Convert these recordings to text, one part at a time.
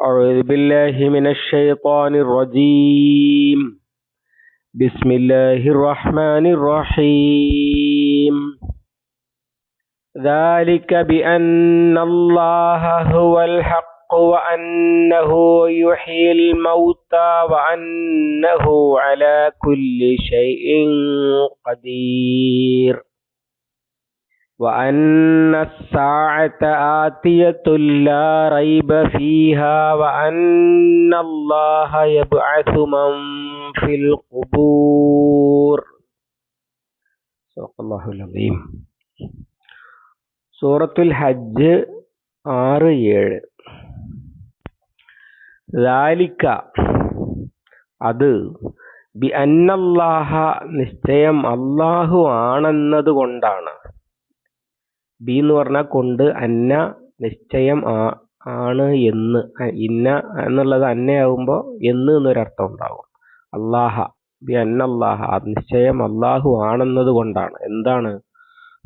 أعوذ بالله من الشيطان الرجيم. بسم الله الرحمن الرحيم. ذلك بأن الله هو الحق وأنه يحيي الموتى وأنه على كل شيء قدير. وأن الساعة آتية لا ريب فيها وأن الله يبعث من في القبور صدق الله العظيم സൂറത്തുൽ ഹജ്ജ് ആറ് ഏഴ് ലാലിക്ക അത് ബി അന്നല്ലാഹ നിശ്ചയം അള്ളാഹു ആണെന്നത് കൊണ്ടാണ് ബി എന്ന് പറഞ്ഞാൽ കൊണ്ട് അന്ന നിശ്ചയം ആ ആണ് എന്ന്. ഇന്ന എന്നുള്ളത് അന്നയാവുമ്പോൾ എന്ന് എന്നൊരർത്ഥം ഉണ്ടാവും. അള്ളാഹ ബി അന്നല്ലാഹ നിശ്ചയം അള്ളാഹു ആണെന്നത് കൊണ്ടാണ്. എന്താണ്?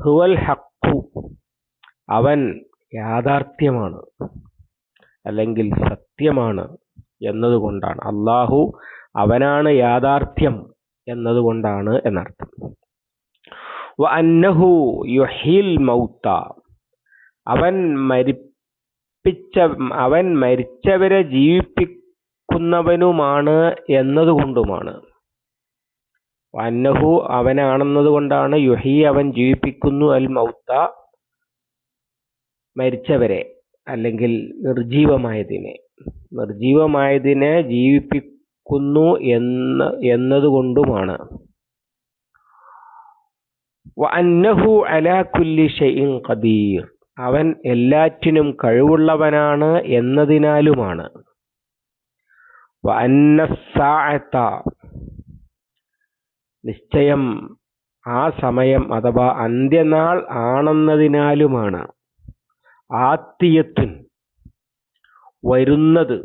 ഹുവൽ ഹക്കു അവൻ യാഥാർത്ഥ്യമാണ് അല്ലെങ്കിൽ സത്യമാണ് എന്നതുകൊണ്ടാണ് അള്ളാഹു അവനാണ് യാഥാർത്ഥ്യം എന്നതുകൊണ്ടാണ് എന്നർത്ഥം. അന്നഹു യുഹിൽ മൗത്ത. അവൻ മരിപ്പിച്ച അവൻ മരിച്ചവരെ ജീവിപ്പിക്കുന്നവനുമാണ് എന്നതുകൊണ്ടുമാണ്. അന്നഹു അവനാണെന്നത് കൊണ്ടാണ് യുഹി അവൻ ജീവിപ്പിക്കുന്നു അൽ മൗത്ത മരിച്ചവരെ അല്ലെങ്കിൽ നിർജീവമായതിനെ. നിർജീവമായതിനെ ജീവിപ്പിക്കുന്നു എന്ന് എന്നതുകൊണ്ടുമാണ്. അവൻ എല്ലാറ്റിനും കഴിവുള്ളവനാണ് എന്നതിനാലുമാണ്. നിശ്ചയം ആ സമയം അഥവാ അന്ത്യനാൾ ആണെന്നതിനാലുമാണ്. ആത്തിയത്തുൻ വരുന്നത്.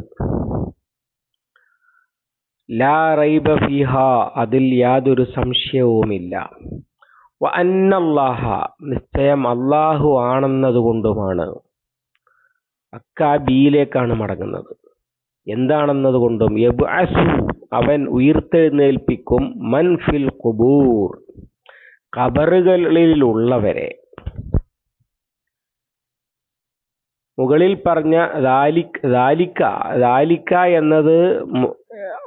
ലാ റൈബ ഫിഹ. അതിൽ യാതൊരു സംശയവുമില്ല. അന്നല്ലാഹ നിശ്ചയം അള്ളാഹു ആണെന്നതുകൊണ്ടുമാണ്. അക്കാബിയിലേക്കാണ് മടങ്ങുന്നത്. എന്താണെന്നതുകൊണ്ടും യബ്അസു അവൻ ഉയർത്തെഴുന്നേൽപ്പിക്കും മൻ ഫിൽ ഖുബൂർ ഖബറുകളിലുള്ളവരെ. മുകളിൽ പറഞ്ഞ ദാലിക്ക ദാലിക്ക എന്നത്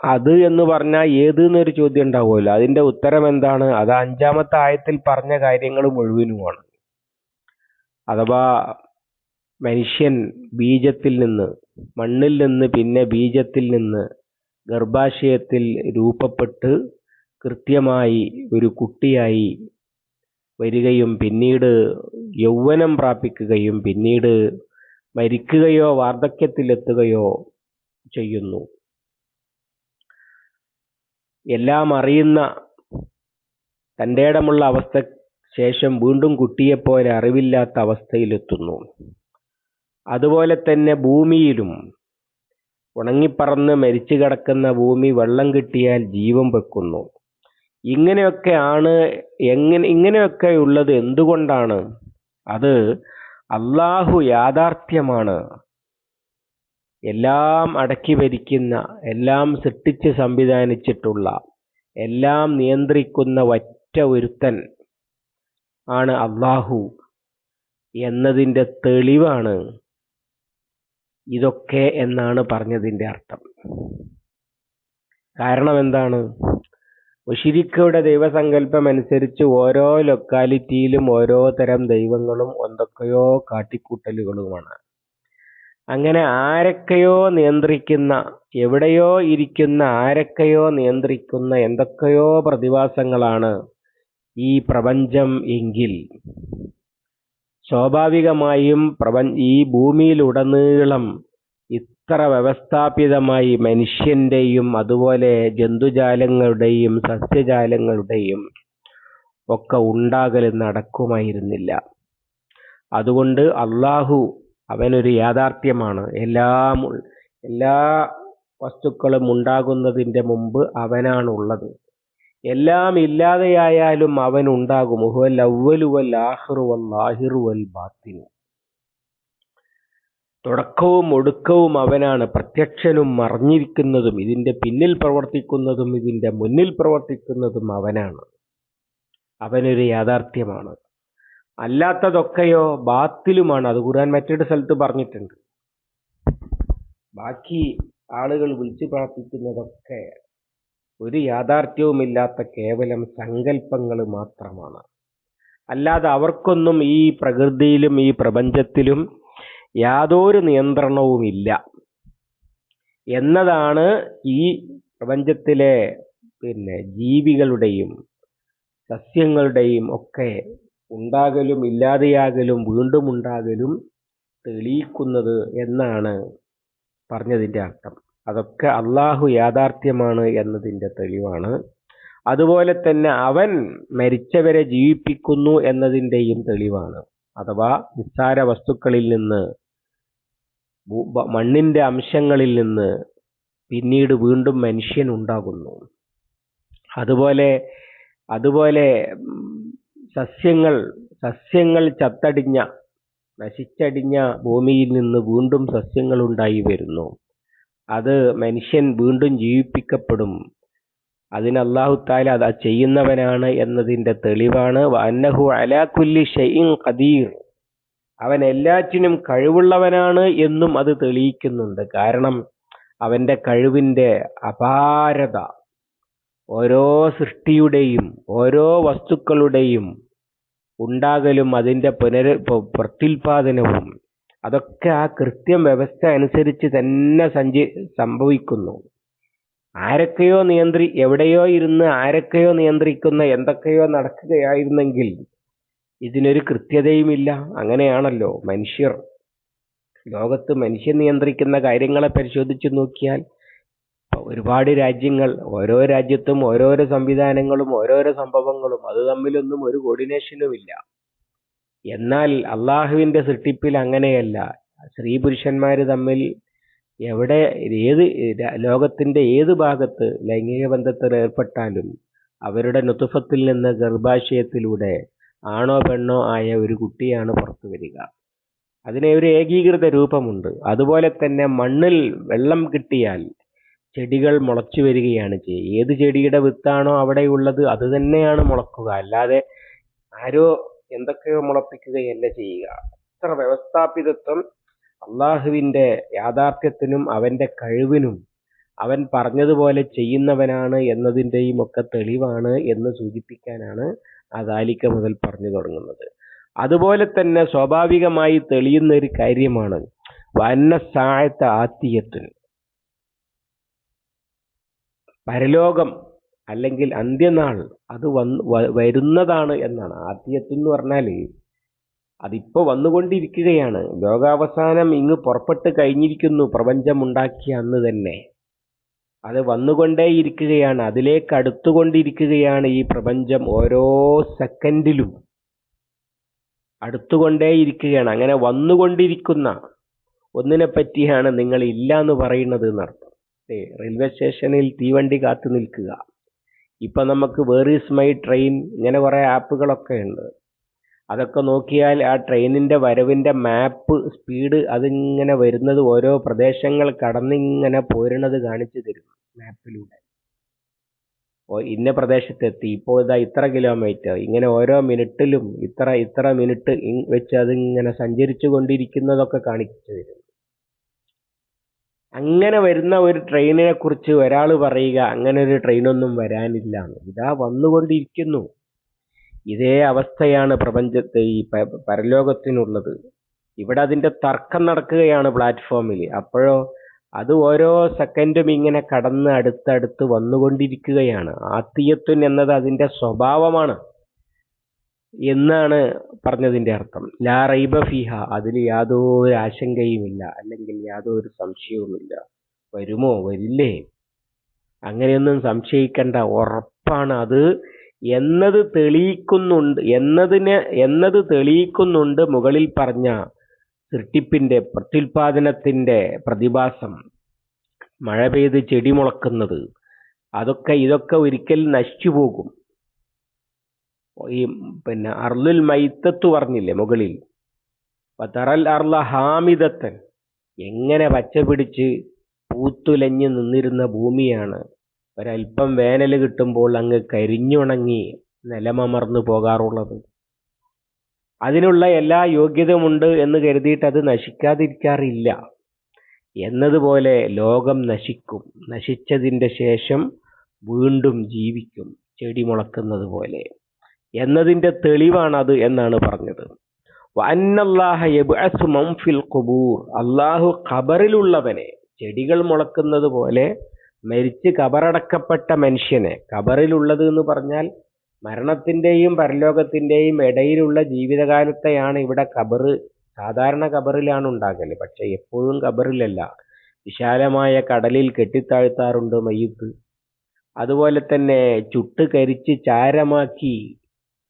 അത് എന്ന് പറഞ്ഞാൽ ഏത് എന്നൊരു ചോദ്യം ഉണ്ടാവുമല്ലോ. അതിന്റെ ഉത്തരം എന്താണ്? അത് അഞ്ചാമത്തെ ആയത്തിൽ പറഞ്ഞ കാര്യങ്ങൾ മുഴുവനുമാണ്. അഥവാ മനുഷ്യൻ ബീജത്തിൽ നിന്ന് മണ്ണിൽ നിന്ന് പിന്നെ ബീജത്തിൽ നിന്ന് ഗർഭാശയത്തിൽ രൂപപ്പെട്ട് കൃത്യമായി ഒരു കുട്ടിയായി വരികയും പിന്നീട് യൗവനം പ്രാപിക്കുകയും പിന്നീട് മരിക്കുകയോ വാർദ്ധക്യത്തിലെത്തുകയോ ചെയ്യുന്നു. എല്ലാം അറിയുന്ന തന്റെ ഇടമുള്ള അവസ്ഥ ശേഷം വീണ്ടും കുട്ടിയെപ്പോലെ അറിവില്ലാത്ത അവസ്ഥയിലെത്തുന്നു. അതുപോലെ തന്നെ ഭൂമിയിലും ഉണങ്ങിപ്പറന്ന് മരിച്ചു കിടക്കുന്ന ഭൂമി വെള്ളം കിട്ടിയാൽ ജീവൻ വെക്കുന്നു. ഇങ്ങനെയൊക്കെയാണ് എങ്ങനെ ഇങ്ങനെയൊക്കെ ഉള്ളത് എന്തുകൊണ്ടാണ്? അത് അള്ളാഹു യാഥാർത്ഥ്യമാണ്. എല്ലാം അടക്കി ഭരിക്കുന്ന എല്ലാം സൃഷ്ടിച്ച് സംവിധാനിച്ചിട്ടുള്ള എല്ലാം നിയന്ത്രിക്കുന്ന ഒറ്റ ഒരുത്തൻ ആണ് അള്ളാഹു എന്നതിന്റെ തെളിവാണ് ഇതൊക്കെ എന്നാണ് പറഞ്ഞതിന്റെ അർത്ഥം. കാരണം എന്താണ്? മുഷിരിക്കയുടെ ദൈവസങ്കല്പം അനുസരിച്ച് ഓരോ ലൊക്കാലിറ്റിയിലും ഓരോ തരം ദൈവങ്ങളും എന്തൊക്കെയോ കാട്ടിക്കൂട്ടലുകളുമാണ്. അങ്ങനെ ആരൊക്കെയോ നിയന്ത്രിക്കുന്ന എവിടെയോ ഇരിക്കുന്ന ആരൊക്കെയോ നിയന്ത്രിക്കുന്ന എന്തൊക്കെയോ പ്രതിഭാസങ്ങളാണ് ഈ പ്രപഞ്ചം എങ്കിൽ. സ്വാഭാവികമായും പ്രപഞ്ച ഈ ഭൂമിയിലുടനീളം ഇത്ര വ്യവസ്ഥാപിതമായി മനുഷ്യന്റെയും അതുപോലെ ജന്തുജാലങ്ങളുടെയും സസ്യജാലങ്ങളുടെയും ഒക്കെ ഉണ്ടാകൽ നടക്കുമായിരുന്നില്ല. അതുകൊണ്ട് അള്ളാഹു അവനൊരു യാഥാർത്ഥ്യമാണ്. എല്ലാ എല്ലാ വസ്തുക്കളും ഉണ്ടാകുന്നതിന്റെ മുമ്പ് അവനാണുള്ളത്. എല്ലാം ഇല്ലാതെയായാലും അവൻ ഉണ്ടാകും ഹുവൽ അവ്വലു വൽ ആഹിറു വൽ വൽ ബാത്തിനു. തുടക്കവും ഒടുക്കവും അവനാണ്. പ്രത്യക്ഷനും മറിഞ്ഞിരിക്കുന്നതും ഇതിന്റെ പിന്നിൽ പ്രവർത്തിക്കുന്നതും ഇതിന്റെ മുന്നിൽ പ്രവർത്തിക്കുന്നതും അവനാണ്. അവനൊരു യാഥാർത്ഥ്യമാണ്. അല്ലാത്തതൊക്കെയോ ബാത്തിലുമാണ്. അത് ഖുർആൻ മറ്റൊരു സ്ഥലത്ത് പറഞ്ഞിട്ടുണ്ട്. ബാക്കി ആളുകൾ വിളിച്ചു പ്രാർത്ഥിക്കുന്നതൊക്കെ ഒരു യാഥാർത്ഥ്യവുമില്ലാത്ത കേവലം സങ്കല്പങ്ങൾ മാത്രമാണ്. അല്ലാതെ അവർക്കൊന്നും ഈ പ്രകൃതിയിലും ഈ പ്രപഞ്ചത്തിലും യാതൊരു നിയന്ത്രണവുമില്ല. എന്നതാണ് ഈ പ്രപഞ്ചത്തിലെ പിന്നെ ജീവികളുടെയും സസ്യങ്ങളുടെയും ഒക്കെ ഉണ്ടാകലും ഇല്ലാതെയാകലും വീണ്ടും ഉണ്ടാകലും തെളിയിക്കുന്നത് എന്നാണ് പറഞ്ഞതിന്റെ അർത്ഥം. അതൊക്കെ അള്ളാഹു യാഥാർത്ഥ്യമാണ് എന്നതിന്റെ തെളിവാണ്. അതുപോലെ തന്നെ അവൻ മരിച്ചവരെ ജീവിപ്പിക്കുന്നു എന്നതിന്റെയും തെളിവാണ്. അഥവാ നിസ്സാര വസ്തുക്കളിൽ നിന്ന് മണ്ണിന്റെ അംശങ്ങളിൽ നിന്ന് പിന്നീട് വീണ്ടും മനുഷ്യൻ ഉണ്ടാകുന്നു അതുപോലെ അതുപോലെ സസ്യങ്ങൾ സസ്യങ്ങൾ ചത്തടിഞ്ഞ നശിച്ചടിഞ്ഞ ഭൂമിയിൽ നിന്ന് വീണ്ടും സസ്യങ്ങൾ ഉണ്ടായി വരുന്നു. അത് മനുഷ്യൻ വീണ്ടും ജീവിപ്പിക്കപ്പെടും. അതിന് താല അത് ചെയ്യുന്നവനാണ് എന്നതിന്റെ തെളിവാണ്. അന്നഹു അലാ കുല്ലി ഷൈഇൻ ഖദീർ. അവൻ എല്ലാറ്റിനും കഴിവുള്ളവനാണ് എന്നും അത് തെളിയിക്കുന്നുണ്ട്. കാരണം അവന്റെ കഴിവിന്റെ അപാരത. ഓരോ സൃഷ്ടിയുടെയും ഓരോ വസ്തുക്കളുടെയും ഉണ്ടാകലും അതിന്റെ പുനര പ്രത്യുൽപാദനവും. അതൊക്കെ ആ കൃത്യം വ്യവസ്ഥ അനുസരിച്ച് തന്നെ സഞ്ചി സംഭവിക്കുന്നു. ആരൊക്കെയോ നിയന്ത്രി എവിടെയോ ഇരുന്ന് ആരൊക്കെയോ നിയന്ത്രിക്കുന്ന എന്തൊക്കെയോ നടക്കുകയായിരുന്നെങ്കിൽ ഇതിനൊരു കൃത്യതയുമില്ല. അങ്ങനെയാണല്ലോ മനുഷ്യർ. ലോകത്ത് മനുഷ്യൻ നിയന്ത്രിക്കുന്ന കാര്യങ്ങളെ പരിശോധിച്ചു നോക്കിയാൽ ഒരുപാട് രാജ്യങ്ങൾ ഓരോ രാജ്യത്തും ഓരോരോ സംവിധാനങ്ങളും ഓരോരോ സംഭവങ്ങളും അത് തമ്മിലൊന്നും ഒരു കോർഡിനേഷനും ഇല്ല. എന്നാൽ അള്ളാഹുവിന്റെ സൃഷ്ടിപ്പിൽ അങ്ങനെയല്ല. സ്ത്രീ പുരുഷന്മാർ തമ്മിൽ എവിടെ ഏത് ലോകത്തിന്റെ ഏത് ഭാഗത്ത് ലൈംഗിക ബന്ധത്തിൽ ഏർപ്പെട്ടാലും അവരുടെ നുതുഫത്തിൽ നിന്ന് ഗർഭാശയത്തിലൂടെ ആണോ പെണ്ണോ ആയ ഒരു കുട്ടിയാണ് പുറത്തു വരിക. അതിന് ഒരു ഏകീകൃത രൂപമുണ്ട്. അതുപോലെ തന്നെ മണ്ണിൽ വെള്ളം കിട്ടിയാൽ ചെടികൾ മുളച്ചു വരികയാണ് ചെയ്യുക ഏത് ചെടിയുടെ വിത്താണോ അവിടെയുള്ളത് അത് തന്നെയാണ് മുളക്കുക. അല്ലാതെ ആരോ എന്തൊക്കെയോ മുളപ്പിക്കുകയല്ല ചെയ്യുക. അത്ര വ്യവസ്ഥാപിതത്വം അള്ളാഹുവിന്റെ യാഥാർത്ഥ്യത്തിനും അവന്റെ കഴിവിനും അവൻ പറഞ്ഞതുപോലെ ചെയ്യുന്നവനാണ് എന്നതിന്റെയും ഒക്കെ തെളിവാണ് എന്ന് സൂചിപ്പിക്കാനാണ് ആ ദാലിക്ക മുതൽ പറഞ്ഞു തുടങ്ങുന്നത്. അതുപോലെ തന്നെ സ്വാഭാവികമായി തെളിയുന്ന ഒരു കാര്യമാണ്. വന്ന സാഴത്ത ആത്തിയത്തിന് പരലോകം അല്ലെങ്കിൽ അന്ത്യനാൾ അത് വന്ന് വരുന്നതാണ് എന്നാണ്. ആദ്യത്തിൽ എന്ന് പറഞ്ഞാൽ അതിപ്പോൾ വന്നുകൊണ്ടിരിക്കുകയാണ്. ലോകാവസാനം ഇങ്ങ് പുറപ്പെട്ട് കഴിഞ്ഞിരിക്കുന്നു. പ്രപഞ്ചമുണ്ടാക്കിയ അന്ന് തന്നെ. അത് വന്നുകൊണ്ടേയിരിക്കുകയാണ്. അതിലേക്ക് അടുത്തുകൊണ്ടിരിക്കുകയാണ് ഈ പ്രപഞ്ചം ഓരോ സെക്കൻഡിലും. അടുത്തുകൊണ്ടേയിരിക്കുകയാണ്. അങ്ങനെ വന്നുകൊണ്ടിരിക്കുന്ന ഒന്നിനെ പറ്റിയാണ് നിങ്ങൾ ഇല്ല എന്ന് പറയുന്നത് എന്നർത്ഥം. റെയിൽവേ സ്റ്റേഷനിൽ തീവണ്ടി കാത്തു നിൽക്കുക. ഇപ്പൊ നമുക്ക് വേർ ഈസ് മൈ ട്രെയിൻ ഇങ്ങനെ കുറെ ആപ്പുകളൊക്കെ ഉണ്ട്. അതൊക്കെ നോക്കിയാൽ ആ ട്രെയിനിന്റെ വരവിന്റെ മാപ്പ് സ്പീഡ് അതിങ്ങനെ വരുന്നത് ഓരോ പ്രദേശങ്ങൾ കടന്നിങ്ങനെ പോരുന്നത് കാണിച്ചു തരും മാപ്പിലൂടെ ഓ ഇന്ന പ്രദേശത്തെത്തി. ഇപ്പോൾ ഇതാ ഇത്ര കിലോമീറ്റർ ഇങ്ങനെ ഓരോ മിനിറ്റിലും ഇത്ര ഇത്ര മിനിറ്റ് വെച്ച് അതിങ്ങനെ സഞ്ചരിച്ചു കൊണ്ടിരിക്കുന്നതൊക്കെ കാണിച്ചു തരും. അങ്ങനെ വരുന്ന ഒരു ട്രെയിനിനെ കുറിച്ച് ഒരാൾ പറയുക അങ്ങനെ ഒരു ട്രെയിനൊന്നും വരാനില്ല. ഇതാ വന്നുകൊണ്ടിരിക്കുന്നു. ഇതേ അവസ്ഥയാണ് പ്രപഞ്ചത്തെ ഈ പരലോകത്തിനുള്ളത്. ഇവിടെ അതിന്റെ തർക്കം നടക്കുകയാണ് പ്ലാറ്റ്ഫോമിൽ അപ്പോഴോ അത് ഓരോ സെക്കൻഡും ഇങ്ങനെ കടന്ന് അടുത്തടുത്ത് വന്നുകൊണ്ടിരിക്കുകയാണ്. ആത്തീയത്വം എന്നത് അതിന്റെ സ്വഭാവമാണ്. എന്നാണ് പറഞ്ഞതിന്റെ അർത്ഥം. ലാ റൈബ ഫിഹ അതിൽ യാതൊരു ആശങ്കയുമില്ല അല്ലെങ്കിൽ യാതൊരു സംശയവുമില്ല. വരുമോ? വരില്ലേ? അങ്ങനെയൊന്നും സംശയിക്കേണ്ട. ഉറപ്പാണ് അത്. എന്നത് തെളിയിക്കുന്നുണ്ട് എന്നതിന് എന്നത് തെളിയിക്കുന്നുണ്ട് മുകളിൽ പറഞ്ഞ സൃഷ്ടിപ്പിന്റെ പ്രത്യുൽപാദനത്തിന്റെ പ്രതിഭാസം. മഴ പെയ്ത് ചെടി മുളക്കുന്നത്. അതൊക്കെ ഇതൊക്കെ ഒരിക്കൽ നശിച്ചു പോകും. ഈ പിന്നെ അർലുൽ മൈത്തത്ത് പറഞ്ഞില്ലേ മുകളിൽ? പതറൽ അർല ഹാമിദത്തൻ. എങ്ങനെ പച്ച പിടിച്ച് പൂത്തുലഞ്ഞ് നിന്നിരുന്ന ഭൂമിയാണ്. ഒരൽപ്പം വേനൽ കിട്ടുമ്പോൾ അങ്ങ് കരിഞ്ഞുണങ്ങി നിലമമർന്നു പോകാറുള്ളത്. അതിനുള്ള എല്ലാ യോഗ്യതയുമുണ്ട് എന്ന് കരുതിയിട്ട് അത് നശിക്കാതിരിക്കാറില്ല. എന്നതുപോലെ ലോകം നശിക്കും. നശിച്ചതിന്റെ ശേഷം വീണ്ടും ജീവിക്കും ചെടി മുളക്കുന്നത് പോലെ എന്നതിന്റെ തെളിവാണത് എന്നാണ് പറഞ്ഞത്. ഖുബൂർ. അള്ളാഹു ഖബറിലുള്ളവനെ ചെടികൾ മുളക്കുന്നത് പോലെ മരിച്ച് കബറടക്കപ്പെട്ട മനുഷ്യനെ കബറിലുള്ളത് എന്ന് പറഞ്ഞാൽ മരണത്തിന്റെയും പരലോകത്തിന്റെയും ഇടയിലുള്ള ജീവിതകാലത്തെയാണ് ഇവിടെ കബറ് സാധാരണ കബറിലാണ് ഉണ്ടാകൽ. പക്ഷെ എപ്പോഴും കബറിലല്ല വിശാലമായ കടലിൽ കെട്ടിത്താഴ്ത്താറുണ്ട് മയ്യത്ത്. അതുപോലെ തന്നെ ചുട്ട് കരിച്ച് ചാരമാക്കി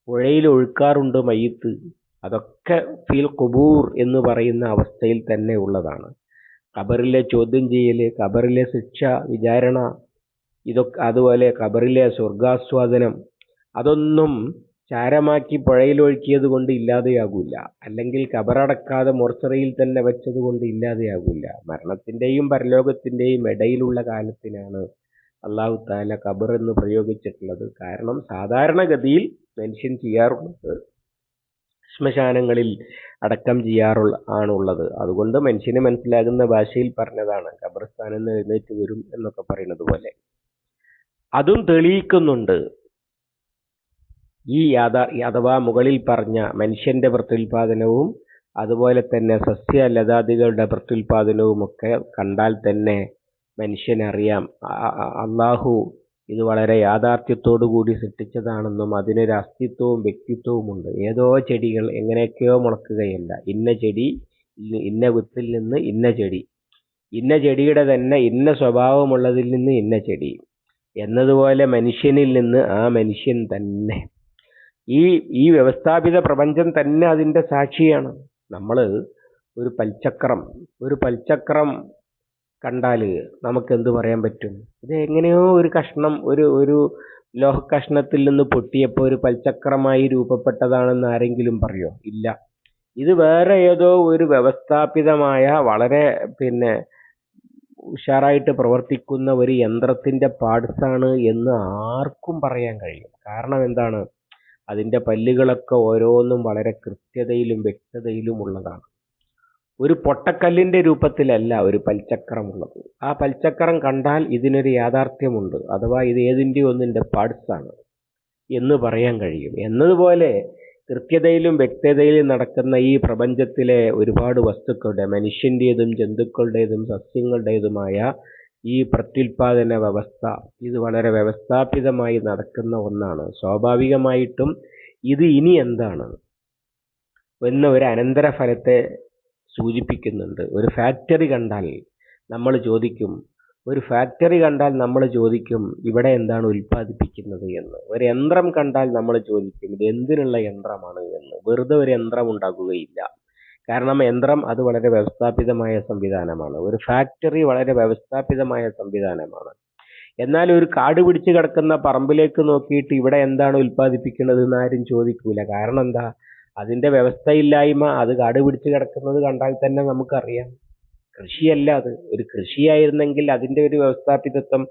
പുഴയിൽ ഒഴുക്കാറുണ്ട് മയ്യത്ത്. അതൊക്കെ ഫീൽ കുബൂർ എന്ന് പറയുന്ന അവസ്ഥയിൽ തന്നെ ഉള്ളതാണ്. ഖബറിലെ ചോദ്യം ചെയ്യൽ ഖബറിലെ ശിക്ഷ വിചാരണ ഇതൊക്കെ അതുപോലെ ഖബറിലെ സ്വർഗാസ്വാദനം അതൊന്നും ചാരമാക്കി പുഴയിൽ ഒഴുക്കിയത് കൊണ്ട് ഇല്ലാതെയാകില്ല അല്ലെങ്കിൽ കബറടക്കാതെ മോർച്ചറിയിൽ തന്നെ വെച്ചത് കൊണ്ട് ഇല്ലാതെയാകില്ല മരണത്തിന്റെയും പരലോകത്തിന്റെയും ഇടയിലുള്ള കാലത്തിനാണ് അള്ളാഹു താല ഖബർ എന്ന് പ്രയോഗിച്ചിട്ടുള്ളത്. കാരണം സാധാരണഗതിയിൽ മെൻഷൻ ചെയ്യാറുള്ളത് ശ്മശാനങ്ങളിൽ അടക്കം ചെയ്യാറുള്ള ആണുള്ളത്. അതുകൊണ്ട് മനുഷ്യന് മനസ്സിലാകുന്ന ഭാഷയിൽ പറഞ്ഞതാണ് ഖബർസ്ഥാനിൽ നിന്ന് എഴുന്നേറ്റ് വരും എന്നൊക്കെ പറയുന്നത് പോലെ. അതും തെളിയിക്കുന്നുണ്ട്. ഈ യാഥാ അഥവാ മുകളിൽ പറഞ്ഞ മനുഷ്യന്റെ പ്രത്യുൽപാദനവും അതുപോലെ തന്നെ സസ്യ ലതാദികളുടെ പ്രത്യുൽപാദനവും ഒക്കെ കണ്ടാൽ തന്നെ മനുഷ്യനറിയാം. അള്ളാഹു ഇത് വളരെ യാഥാർത്ഥ്യത്തോടു കൂടി സൃഷ്ടിച്ചതാണെന്നും അതിനൊരു അസ്തിത്വവും വ്യക്തിത്വവുമുണ്ട്. ഏതോ ചെടികൾ എങ്ങനെയൊക്കെയോ മുളക്കുകയല്ല. ഇന്ന ചെടി ഇന്ന- വിത്തിൽ നിന്ന് ഇന്ന ചെടി. ഇന്ന ചെടിയുടെ തന്നെ ഇന്ന സ്വഭാവമുള്ളതിൽ നിന്ന് ഇന്ന ചെടി. എന്നതുപോലെ മനുഷ്യനിൽ നിന്ന് ആ മനുഷ്യൻ തന്നെ. ഈ ഈ വ്യവസ്ഥാപിത പ്രപഞ്ചം തന്നെ അതിന്റെ സാക്ഷിയാണ്. നമ്മൾ ഒരു പൽചക്രം ഒരു പൽച്ചക്രം കണ്ടാൽ നമുക്ക് എന്ത് പറയാൻ പറ്റും? ഇത് എങ്ങനെയോ ഒരു കഷ്ണം ഒരു ഒരു ലോഹ കഷ്ണത്തിൽ നിന്ന് പൊട്ടിയപ്പോൾ ഒരു പൽചക്രമായി രൂപപ്പെട്ടതാണെന്ന് ആരെങ്കിലും പറയോ? ഇല്ല. ഇത് വേറെ ഏതോ ഒരു വ്യവസ്ഥാപിതമായ വളരെ പിന്നെ ഉഷാറായിട്ട് പ്രവർത്തിക്കുന്ന ഒരു യന്ത്രത്തിന്റെ പാർട്സാണ് എന്ന് ആർക്കും പറയാൻ കഴിയും. കാരണം എന്താണ്? അതിന്റെ പല്ലുകളൊക്കെ ഓരോന്നും വളരെ കൃത്യതയിലും വ്യക്തതയിലും ഉള്ളതാണ്. ഒരു പൊട്ടക്കല്ലിന്റെ രൂപത്തിലല്ല ഒരു പൽച്ചക്രമുള്ളത് ആ പൽച്ചക്രം കണ്ടാൽ ഇതിനൊരു യാഥാർത്ഥ്യമുണ്ട്. അഥവാ ഇത് ഏതിന്റെ ഒന്നിന്റെ പാർട്സാണ് എന്ന് പറയാൻ കഴിയും. എന്നതുപോലെ കൃത്യതയിലും വ്യക്തതയിലും നടക്കുന്ന ഈ പ്രപഞ്ചത്തിലെ ഒരുപാട് വസ്തുക്കളുടെ മനുഷ്യന്റെതും ജന്തുക്കളുടേതും സസ്യങ്ങളുടേതുമായ ഈ പ്രത്യുൽപാദന വ്യവസ്ഥ ഇത് വളരെ വ്യവസ്ഥാപിതമായി നടക്കുന്ന ഒന്നാണ്. സ്വാഭാവികമായിട്ടും ഇത് ഇനി എന്താണ്? എന്ന ഒരു അനന്തരഫലത്തെ സൂചിപ്പിക്കുന്നുണ്ട്. ഒരു ഫാക്ടറി കണ്ടാൽ നമ്മൾ ചോദിക്കും ഒരു ഫാക്ടറി കണ്ടാൽ നമ്മൾ ചോദിക്കും ഇവിടെ എന്താണ് ഉൽപ്പാദിപ്പിക്കുന്നത് എന്ന്. ഒരു യന്ത്രം കണ്ടാൽ നമ്മൾ ചോദിക്കും ഇത് എന്തിനുള്ള യന്ത്രമാണ് എന്ന്. വെറുതെ ഒരു യന്ത്രം ഉണ്ടാക്കുകയില്ല. കാരണം യന്ത്രം അത് വളരെ വ്യവസ്ഥാപിതമായ സംവിധാനമാണ്. ഒരു ഫാക്ടറി വളരെ വ്യവസ്ഥാപിതമായ സംവിധാനമാണ്. എന്നാൽ ഒരു കാട് പിടിച്ച് കിടക്കുന്ന പറമ്പിലേക്ക് നോക്കിയിട്ട് ഇവിടെ എന്താണ് ഉൽപ്പാദിപ്പിക്കുന്നത് എന്ന് ആരും ചോദിക്കൂല. കാരണം എന്താ? അതിന്റെ വ്യവസ്ഥയില്ലായ്മ അത് കാട് പിടിച്ച് കിടക്കുന്നത് കണ്ടാൽ തന്നെ നമുക്കറിയാം. കൃഷിയല്ല അത്. ഒരു കൃഷിയായിരുന്നെങ്കിൽ അതിന്റെ ഒരു വ്യവസ്ഥാപിതത്വം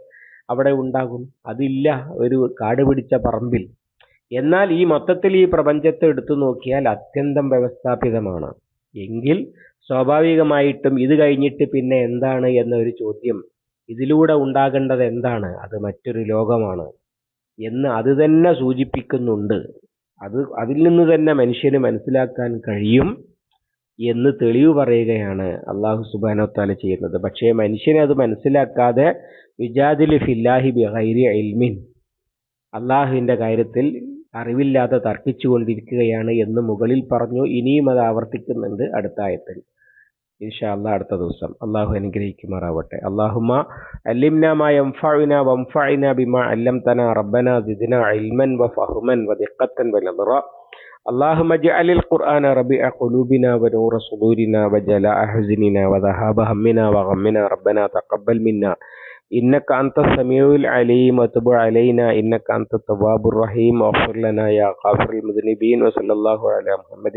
അവിടെ ഉണ്ടാകും. അതില്ല ഒരു കാട് പിടിച്ച പറമ്പിൽ. എന്നാൽ ഈ മൊത്തത്തിൽ ഈ പ്രപഞ്ചത്തെ എടുത്തു നോക്കിയാൽ അത്യന്തം വ്യവസ്ഥാപിതമാണ്. എങ്കിൽ സ്വാഭാവികമായിട്ടും ഇത് കഴിഞ്ഞിട്ട് പിന്നെ എന്താണ് എന്നൊരു ചോദ്യം ഇതിലൂടെ ഉണ്ടാകേണ്ടത് എന്താണ്? അത് മറ്റൊരു ലോകമാണ് എന്ന് അത് തന്നെ സൂചിപ്പിക്കുന്നുണ്ട്. അത് അതിൽ നിന്ന് തന്നെ മനുഷ്യന് മനസ്സിലാക്കാൻ കഴിയും എന്ന് തെളിവ് പറയുകയാണ് അള്ളാഹു സുബാനോത്താല ചെയ്യുന്നത്. പക്ഷേ മനുഷ്യനെ അത് മനസ്സിലാക്കാതെ വിജാദിൽ ഫില്ലാഹി ബിഹൈരി അൽമിൻ അള്ളാഹുവിന്റെ കാര്യത്തിൽ അറിവില്ലാതെ തർക്കിച്ചു കൊണ്ടിരിക്കുകയാണ് എന്ന് മുകളിൽ പറഞ്ഞു. ഇനിയും അത് ആവർത്തിക്കുന്നുണ്ട് അടുത്ത ആയത്തിൽ. ഇൻഷാ അള്ളാഹ് അടുത്ത ദിവസം അള്ളാഹു അനുഗ്രഹിക്കുമാറാവട്ടെ അള്ളാഹുമ അല്ലിംന മാ യൻഫഉന വൻഫഅന ബിമാ അല്ലംതന റബ്ബന സിദ്ന ഇൽമൻ വഫഹ്മൻ വദിഖത്തൻ വനദറ اللهم اجعل القرآن ربيع قلوبنا ونور صدورنا وجلاء حزننا وذهاب همنا وغمنا ربنا تقبل منا إنك أنت السميع العليم وتب علينا إنك أنت التواب الرحيم واغفر لنا يا غافر المذنبين وصلى الله على محمد